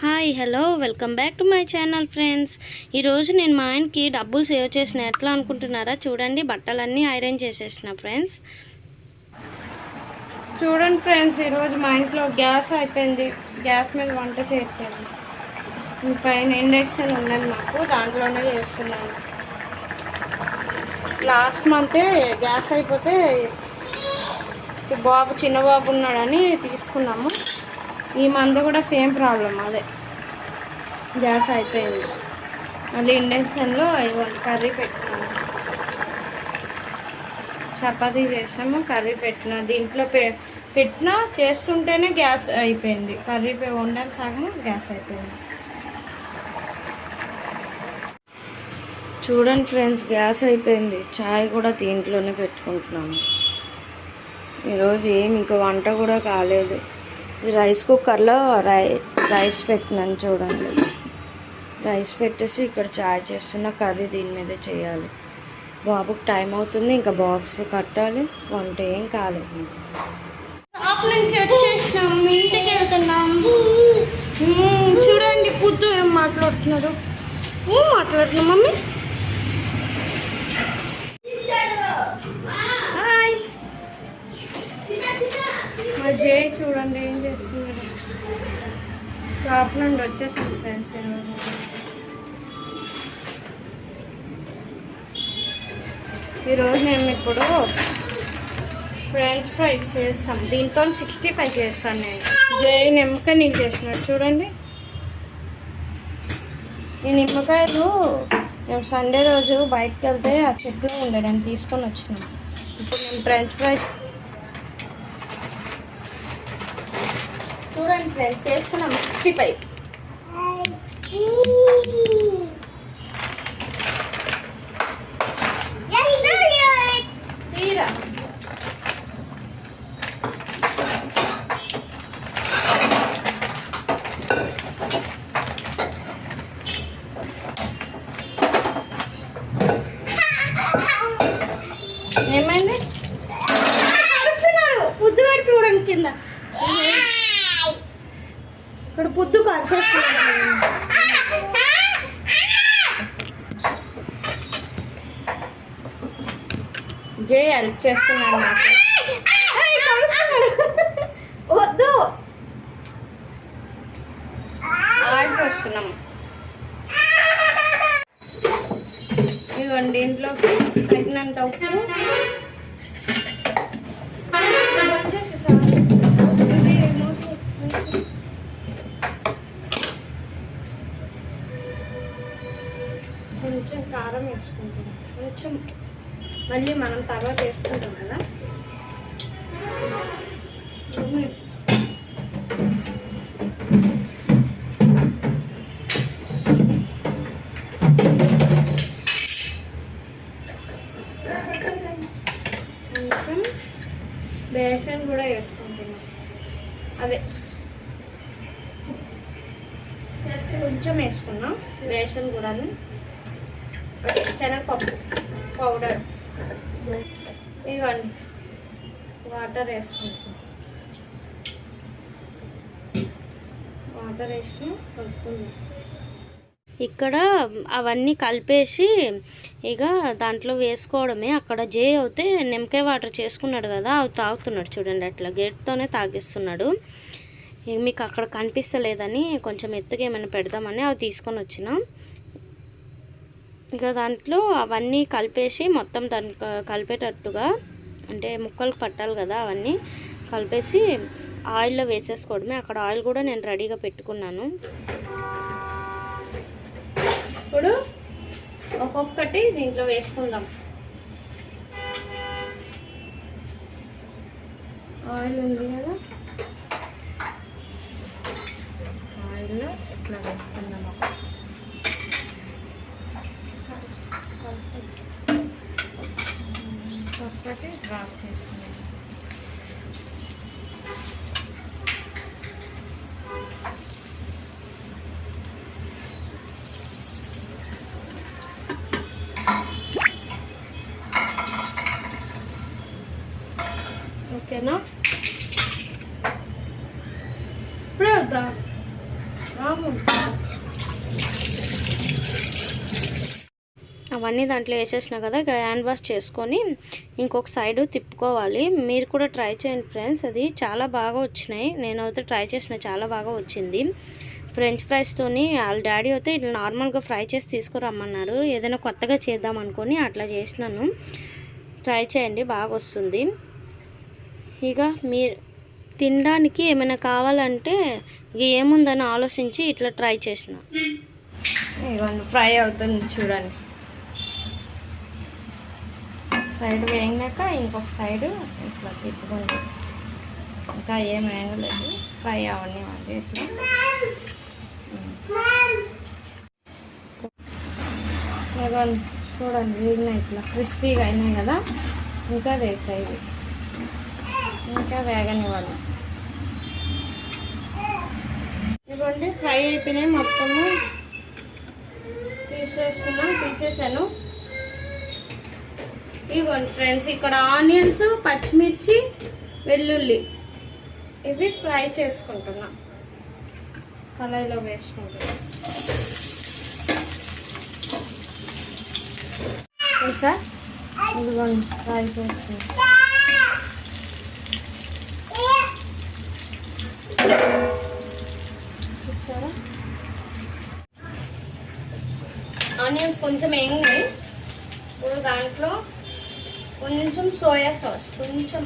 Hi hello welcome back to my channel friends ఈరోజు నేను మా ఆయనకి డబ్బులు సేవ్ చేసిన ఎట్లా అనుకుంటున్నారా చూడండి బట్టలన్నీ ఐరన్ చేసేసిన ఫ్రెండ్స్ చూడండి ఫ్రెండ్స్ ఈరోజు మా ఇంట్లో గ్యాస్ అయిపోయింది. గ్యాస్ మీద వంట చేయట్లేదు పైన ఇండక్షన్ ఉందండి మాకు దాంట్లోనే చేస్తున్నాను. లాస్ట్ మంతే గ్యాస్ అయిపోతే బాబు చిన్న బాబు ఉన్నాడని తీసుకున్నాము. ఈ మంద కూడా సేమ్ ప్రాబ్లం అదే. గ్యాస్ అయిపోయింది. మళ్ళీ ఇండక్షన్లో కర్రీ పెట్టినాము చపాతీ చేసాము కర్రీ పెట్టిన. దీంట్లో పె పెట్టినా చేస్తుంటేనే గ్యాస్ అయిపోయింది. కర్రీ పె- వండాం సగము గ్యాస్ అయిపోయింది. చూడండి ఫ్రెండ్స్ గ్యాస్ అయిపోయింది. చాయ్ కూడా దీంట్లోనే పెట్టుకుంటున్నాము. ఈరోజు ఏమి ఇంకా వంట కూడా కాలేదు. ఈ రైస్ కుక్కర్లో రై రైస్ పెట్టినాను చూడండి. రైస్ పెట్టేసి ఇక్కడ చాయ్ చేస్తున్న కర్రీ దీని మీద చేయాలి. బాబుకి టైం అవుతుంది ఇంకా బాక్స్ కట్టాలి వంట ఏం కాలేదు. షాప్ నుంచి వచ్చేసినాం ఇంటికి వెళ్తున్నాం. చూడండి పొద్దు ఏం మాట్లాడుతున్నాడు? మాట్లాడుతున్నాం మమ్మీ హాయ్ మా చూడండి ఏం చేస్తున్నాడు? షాప్ నుండి వచ్చేసాను ఫ్రెండ్స్ ఈరోజు. ఈరోజు మేము ఇప్పుడు ఫ్రెంచ్ ఫ్రైస్ చేస్తాం దీంతో సిక్స్టీ ఫైవ్ చేస్తాను నేను. జై నిమ్మకాయ నేను చేసినట్టు చూడండి. ఈ నిమ్మకాయలు మేము సండే రోజు బయటకు వెళ్తే ఆ చెట్లో ఉండడానికి తీసుకొని వచ్చినాం. ఇప్పుడు మేము ఫ్రెంచ్ ఫ్రైస్ చూడండి ఫ్రెండ్స్ చేస్తున్నాం సిక్స్టీ ఫైవ్ తీరా ఏమైంది అరుస్తున్నాడు పుద్దు పెట్టి చూడండి కింద ఇక్కడ పుద్దు కరిసేస్తున్నాడు జే హెల్ప్ చేస్తున్నాడు నాకు. వద్దు. ఆర్డర్ వస్తున్నాం. ఇవ్వండి ఇంట్లో ప్రెగ్నెంట్ ఉప్పు. మళ్ళీ మనం తర్వాత వేసుకుంటాం కదా. కొంచెం బేసన్ కూడా వేసుకుంటున్నాం. అదే. కొంచెం వేసుకున్నాం. బేసన్ కూడా శనగపప్పు పౌడర్. ఇవ్వండి వాటర్ వేసుకుంటాం వాటర్ వేసి కలుపుకుందాం ఇక్కడ అవన్నీ కలిపేసి ఇక దాంట్లో వేసుకోవడమే. అక్కడ జే అయితే నిమ్మకాయ వాటర్ చేసుకున్నాడు కదా అవి తాగుతున్నాడు చూడండి అట్లా. గేట్తోనే తాగిస్తున్నాడు. మీకు అక్కడ కనిపిస్తలేదని కొంచెం ఎత్తుగా ఏమైనా పెడదామని అవి తీసుకొని వచ్చినాం. ఇక దాంట్లో అవన్నీ కలిపేసి మొత్తం దాని కలిపేటట్టుగా అంటే ముక్కలు పట్టాలి కదా అవన్నీ కలిపేసి ఆయిల్లో వేసేసుకోవడమే. అక్కడ ఆయిల్ కూడా నేను రెడీగా పెట్టుకున్నాను. ఇప్పుడు ఒక్కొక్కటి దీంట్లో వేసుకుందాం. ఆయిల్ ఉంది కదా? ఆయిల్లో ఇట్లా వేసుకుందాం. ఒక్కటి డ్రాప్ చేసుకున్నాను ఓకేనా ఇప్పుడే వద్దా రాము. అవన్నీ దాంట్లో వేసేసినా కదా ఇక హ్యాండ్ వాష్ చేసుకొని ఇంకొక సైడ్ తిప్పుకోవాలి. మీరు కూడా ట్రై చేయండి ఫ్రెండ్స్. అది చాలా బాగా వచ్చినాయి. నేను అయితే ట్రై చేసిన చాలా బాగా వచ్చింది. ఫ్రెంచ్ ఫ్రైస్తోని వాళ్ళ డాడీ అయితే ఇట్లా నార్మల్గా ఫ్రై చేసి తీసుకురమ్మన్నారు. ఏదైనా కొత్తగా చేద్దాం అనుకొని అట్లా చేసినాను. ట్రై చేయండి బాగా వస్తుంది. ఇక మీరు తినడానికి ఏమైనా కావాలంటే ఇక ఏముందని ఆలోచించి ఇట్లా ట్రై చేసిన. ఫ్రై అవుతుంది చూడండి. సైడ్ వేగినాక ఇంకొక సైడ్ ఇట్లా తిప్పుకోండి ఇంకా ఏం వేయలేదు ఫ్రై అవనివ్వండి ఇట్లా. చూడండి వేగినాయి ఇట్లా క్రిస్పీగా అయినాయి కదా. ఇంకా వేగుతాయి ఇవి. ఇంకా వేగనివ్వాలి. ఇదిగోండి ఫ్రై అయిపోయినాయి. మొత్తము తీసేస్తున్నాం తీసేసాను. ఇవ్వండి ఫ్రెండ్స్ ఇక్కడ ఆనియన్స్ పచ్చిమిర్చి వెల్లుల్లి. ఇవి ఫ్రై చేసుకుంటున్నాం. కళాయిలో వేసుకుంటున్నా. సార్ ఇదిగోండి ఫ్రై చేస్తున్నా. చూసారా? ఆనియన్స్ కొంచెం వేయండి. ఇప్పుడు దాంట్లో కొంచెం సోయా సాస్ కొంచెం.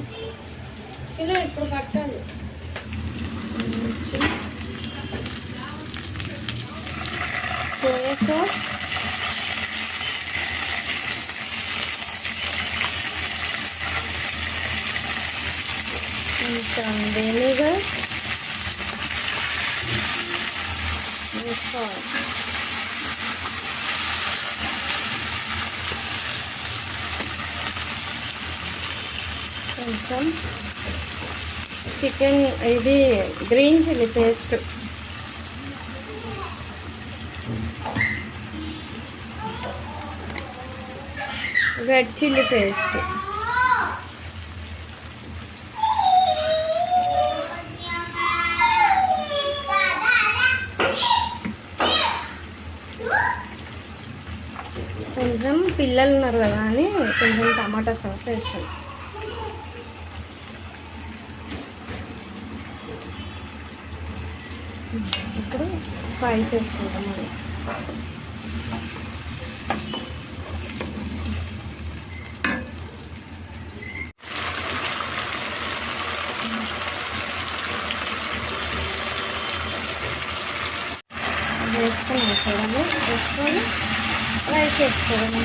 చిన్న ఇప్పుడు పట్టాలి. Soya sauce. కొంచెం వెనిగర్. సాల్ట్ కొంచెం చికెన్ ఇది green chilli paste. Red chilli paste. కొంచెం పిల్లలు ఉన్నారు కదా అని కొంచెం టమాటా సాస్ వేస్తాను. ఇక్కడ ఫ్రై చేసుకుంటాం అది. వేసుకొని వేసుకోవడము. వేసుకొని ఫ్రై చేసుకోవడము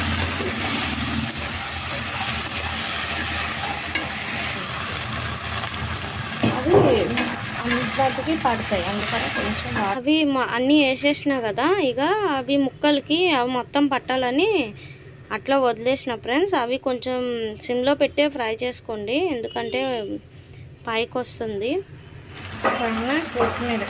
అవి అంతటికి పడతాయి. అందుకని కొంచెం అవి అన్నీ వేసేసిన కదా ఇక అవి ముక్కలకి అవి మొత్తం పట్టాలని అట్లా వదిలేసిన ఫ్రెండ్స్. అవి కొంచెం సిమ్లో పెట్టే ఫ్రై చేసుకోండి ఎందుకంటే పైకి వస్తుంది పైన కొత్తిమీర.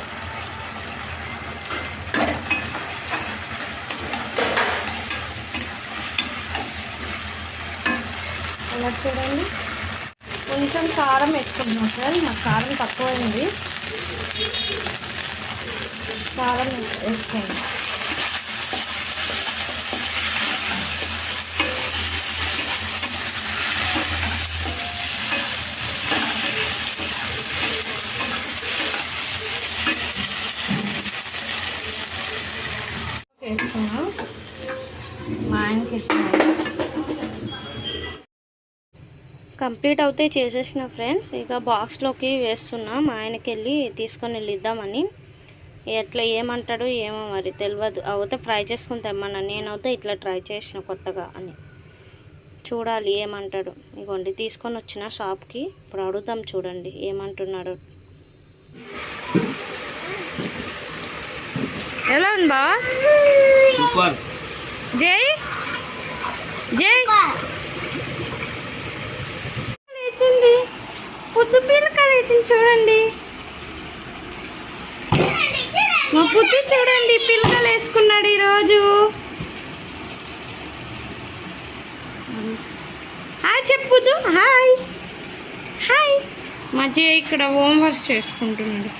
అలా చూడండి. కొంచెం కారం వేసుకుంటున్నాం సార్ నాకు కారం తక్కువైంది. కారం వేసుకోండి వేస్తున్నా మా ఆయనకి ఇస్తున్నాను కంప్లీట్ అవుతే చేసేసిన ఫ్రెండ్స్. ఇక బాక్స్లోకి వేస్తున్నా. మా ఆయనకి వెళ్ళి తీసుకొని వెళ్ళి ఇద్దామని ఎట్లా ఏమంటాడు ఏమో మరి తెలియదు అవుతే ఫ్రై చేసుకుని తెమ్మన్నా. నేనైతే ఇట్లా ట్రై చేసిన కొత్తగా అని. చూడాలి ఏమంటాడు. ఇగోండి తీసుకొని వచ్చిన షాప్కి. ఇప్పుడు అడుగుదాం చూడండి ఏమంటున్నాడు. ఎలా ఉంది బా సూపర్. జై. జై. పొద్దు పిల్లక లేచింది చూడండి. మా పుట్టి చూడండి పిల్లకలు వేసుకున్నాడు ఈరోజు. హాయ్ చెప్పుదు హాయ్. హాయ్. మా జయ ఇక్కడ హోంవర్క్ చేసుకుంటున్నాడు.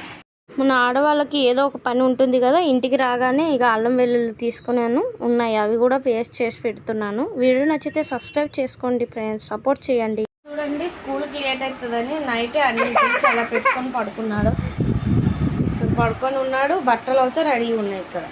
మన ఆడవాళ్ళకి ఏదో ఒక పని ఉంటుంది కదా ఇంటికి రాగానే ఇక అల్లం వెల్లుల్లి తీసుకున్నాను ఉన్నాయి అవి కూడా పేస్ట్ చేసి పెడుతున్నాను. వీడియో నచ్చితే సబ్స్క్రైబ్ చేసుకోండి ఫ్రెండ్స్. సపోర్ట్ చేయండి. చూడండి లేట్ అవుతుందని నైటే అన్ని తీసి అలా పెట్టుకొని పడుకున్నాడు. పడుకొని ఉన్నాడు బట్టలు అయితే రెడీ ఉన్నాయి ఇక్కడ.